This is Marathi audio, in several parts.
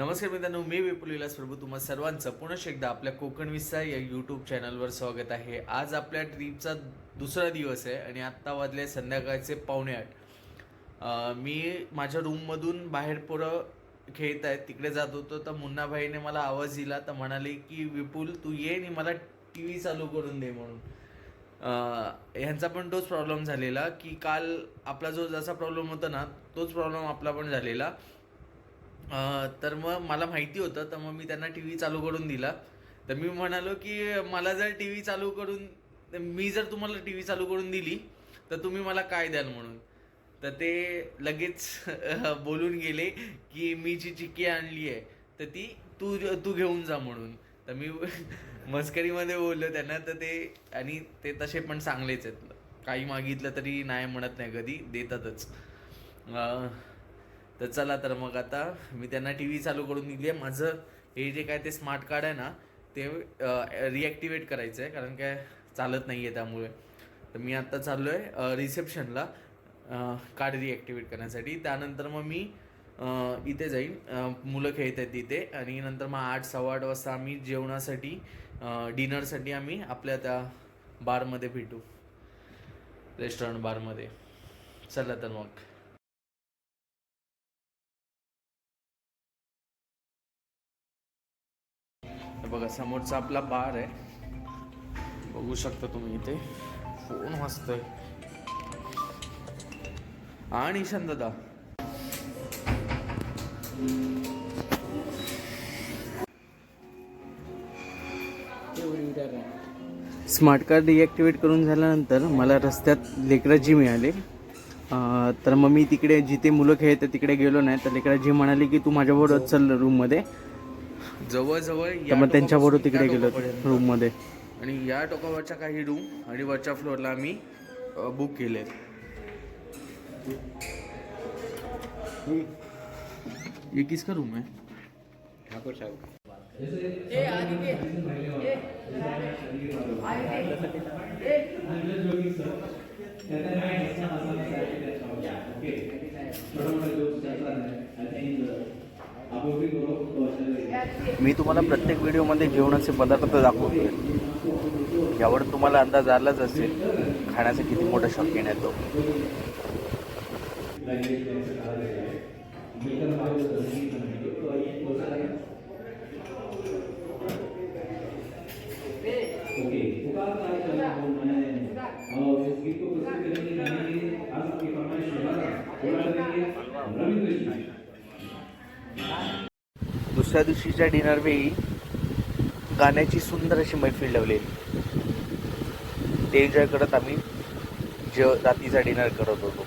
नमस्कार मित्रांनो मी विपुल विलास प्रभू. तुम्हा सर्वांचं पुनश एकदा आपल्या कोकण विस्तार या यूट्यूब चॅनलवर स्वागत आहे. आज आपल्या ट्रीपचा दुसरा दिवस आहे आणि आत्ता वाजले संध्याकाळचे पावणे आठ. मी माझ्या रूममधून बाहेर पोरं खेळत आहेत तिकडे जात होतो तर मुन्नाभाईने मला आवाज दिला तर म्हणाले की विपुल तू ये आणि मला टी व्ही चालू करून दे म्हणून. ह्यांचा पण तोच प्रॉब्लेम झालेला की काल आपला जो जसा प्रॉब्लेम होता ना तोच प्रॉब्लेम आपला पण झालेला. तर मग मला माहिती होतं तर मग मी त्यांना टी व्ही चालू करून दिला. तर मी म्हणालो की मला जर टी व्ही चालू करून मी जर तुम्हाला टी व्ही चालू करून दिली तर तुम्ही मला काय द्याल म्हणून? तर ते लगेच बोलून गेले की मी जी चिक्की आणली आहे तर ती तू तू घेऊन जा म्हणून. तर मी मस्करीमध्ये बोललो त्यांना तर ते आणि ते तसे पण चांगलेच आहेत. काही मागितलं तरी नाही म्हणत नाही कधी देतातच. तर चला तर मग आता मी त्यांना टी व्ही चालू करून दिली आहे. माझं हे जे काय ते स्मार्ट कार्ड आहे ना ते रिॲक्टिवेट करायचं आहे कारण काय चालत नाही आहे त्यामुळे. तर मी आत्ता चाललो आहे रिसेप्शनला कार्ड रिॲक्टिवेट करण्यासाठी. त्यानंतर मग मी इथे जाईन. मुलं खेळत आहेत तिथे. आणि नंतर मग आठ सव्वा आठ वाजता आम्ही जेवणासाठी डिनरसाठी आम्ही आपल्या त्या बारमध्ये भेटू. रेस्टॉरंट बारमध्ये चला तर मग. बघा समोरचा आपला बार आहे. बघू शकता तुम्ही इथे. फोन वाजतोय आणि ईशान दादा स्मार्ट कार्ड डिॲक्टिवेट करून झाल्यानंतर मला रस्त्यात लेकराजी मिळाले. तर मग मी तिकडे जिथे मुलं खेळत तिकडे गेलो नाही. तर लेकराजी म्हणाली की तू माझ्याबरोबर चल रूममध्ये जवळजवळ मग त्यांच्याबरोबर तिकडे गेलो रूममध्ये. आणि या टोकावरच्या काही रूम आणि वरच्या फ्लोअरला आम्ही बुक केले ये किसका रूम है ठाकुर साहेब. मी तुम्हाला प्रत्येक व्हिडिओमध्ये जेवणाचे पदार्थ दाखवतो यावर तुम्हाला अंदाज आलाच असेल खाण्याचा किती मोठा शौकीन आहे तो. दुसऱ्या दिवशीच्या डिनर वेळी गाण्याची सुंदर अशी मैफिल लावलेली ते एन्जॉय करत आम्ही ज रात्रीचा डिनर करत होतो.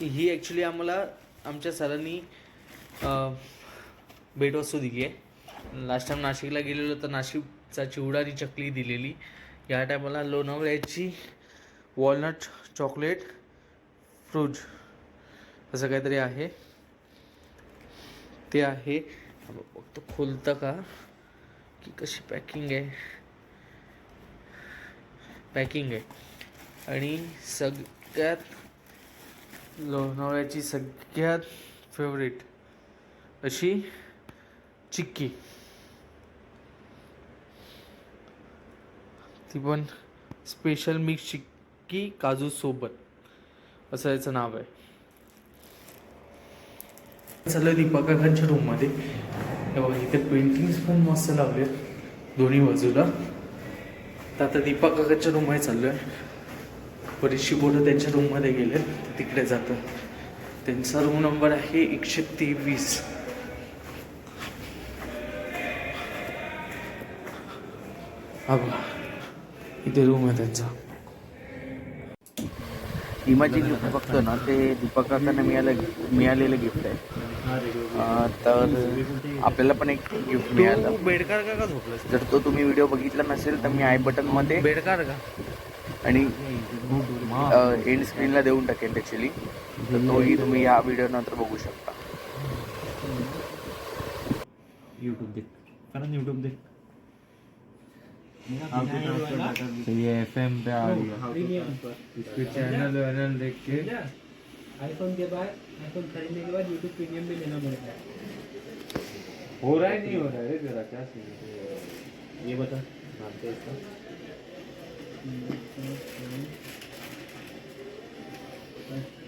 ही ॲक्च्युली आम्हाला आमच्या सरांनी भेटवस्तू दिली आहे. लास्ट टाइम नाशिकला गेलेलो तर नाशिकचा चिवडा आणि चकली दिलेली. या टायमाला लोणावळ्याची वॉलनट चॉकलेट फ्रूज असं काहीतरी आहे. ते आहे. बघतो खोलतं का? की कशी पॅकिंग आहे. पॅकिंग आहे. आणि सगळ्यात लोणावळ्याची सगळ्यात फेवरेट अशी चिक्की. ती पण स्पेशल मिक्स चिक्की काजू सोबत. असं याचं नाव आहे. चाललं दीपक काकांच्या रूममध्ये बघा इथे पेंटिंग्स पण मस्त लावले दोन्ही बाजूला. तर आता दीपक काकांच्या रूममध्ये चाललो आहे बरीचशी पोरं त्यांच्या रूममध्ये गेले तिकडे जातं. त्यांचा रूम नंबर आहे एकशे तेवीस. हा बघा. इथे रूम आहे त्यांचा. इमाची गिफ्ट बघतो ना ते दीपक काकांना मिळालं मिळालेलं गिफ्ट आहे. अं, तर आपल्याला पण एक गिफ्ट मिळालं. बेडकार का का झोपलास जर तो तुम्ही व्हिडिओ बघितला नसेल तर मी आय बटनमध्ये बेडकार का? आणि एंड स्क्रीनला देऊन टाकेल ॲक्च्युली तर तोही तुम्ही या व्हिडिओ नंतर बघू शकता. यूट्यूब देख. करण यूट्यूब देख. ये एफ एम पे आ गया। इसके चैनल वैनल देख के। आईफोन के बाद आईफोन खरीदने के बाद यूट्यूब प्रीमियम भी लेना पड़ता है हो रहा है नहीं हो रहा है? तेरा क्या सीन ये बता। नाम क्या है इसका हम्म,